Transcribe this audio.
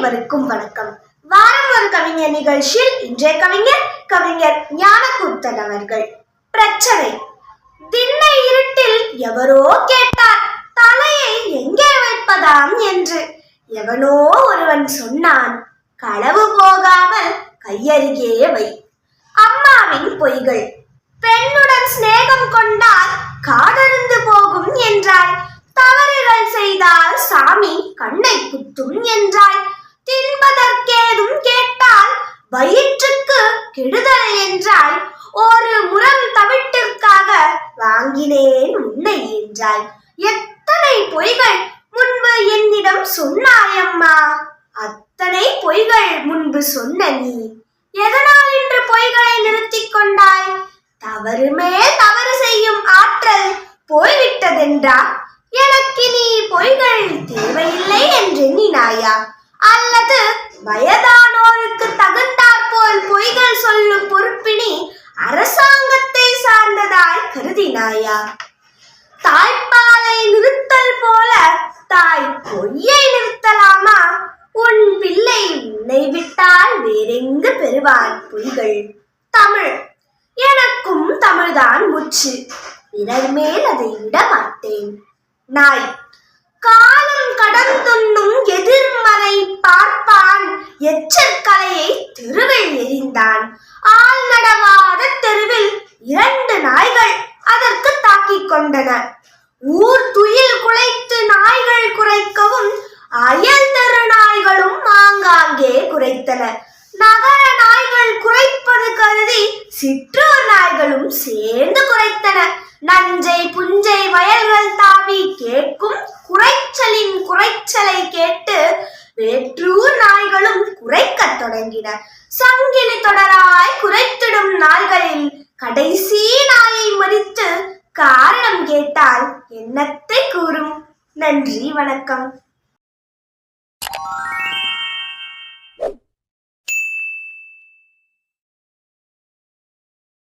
அனைவருக்கும் வணக்கம். வாரம் ஒரு கவிஞர் நிகழ்ச்சியில் இன்றைய கவிஞர் கவிஞர் ஞானக்கூத்தன் அவர்கள். பிரச்சனை. திண்ணை இருட்டில் எவரோ கேட்டார் தலையை எங்கே வைப்பதாம் என்று. எவனோ ஒருவன் சொன்னான் களவு போகாமல் கையருகே வை. அம்மாவின் பொய்கள். பெண்ணுடன் சிநேகம் கொண்டால் காடறிந்து போகும் என்றாய். தவறுகள் செய்தால் சாமி கண்ணை குத்தும் என்றாய். வாங்கினேன் உன்னை என்றாய் எத்தனை பொய்கள் முன்பு என்னிடம் சொன்னாயம்மா? அத்தனை பொய்கள் முன்பு சொன்ன நீ. எதனால் இன்று பொய்களை நிறுத்திக் கொண்டாய்? தவறு மேல் தவறு செய்யும் ஆற்றல் போய்விட்டதென்றா? எனக்கு நீ பொய்கள் தேவையில்லை என்று எண்ணினாயா? அல்லது வயதானோருக்கு தகுந்தாற்போல் பொய்கள் சொல்லும் பொறுப்பினி அரசா தாயா? தாய்ப்பாலை நிறுத்தல் போல தாய் பொய்யை நிறுத்தலாமா? உன் பிள்ளை உன்னை விட்டால் வேறெங்கு பெறுவான் புலிகள் தமிழ். எனக்கும் தமிழ்தான் முற்று. பிறர் மேல் அதை விட மாட்டேன். நாய். காலம் கடந்துண்ணும் எதிர்மறை பார்ப்பான். எச்சற்கலையை தெருவில் எரிந்தான் ஆள் நடவாத தெருவில் இரண்டு கொண்டன. ஊர் துயில் குலைத்து நாய்கள் குறைக்கவும் அயல் தெரு நாய்களும் ஆங்காங்கே குறைத்தன நகர நாய்கள் குறைப்பது கருதி சிற்றூர் நாய்களும் சேர்ந்து குறைத்தன நஞ்சை புஞ்சை வயல்கள் தாவி கேட்கும் குறைச்சலின் குறைச்சலை கேட்டு வேற்றூர் நாய்களும் குறைக்க தொடங்கின. சங்கிலி தொடராய் குறைத்திடும் நாய்களில் கடைசி நாயை மதித்து காரணம் கேட்டால் என்னத்தை கூறும்? நன்றி வணக்கம்.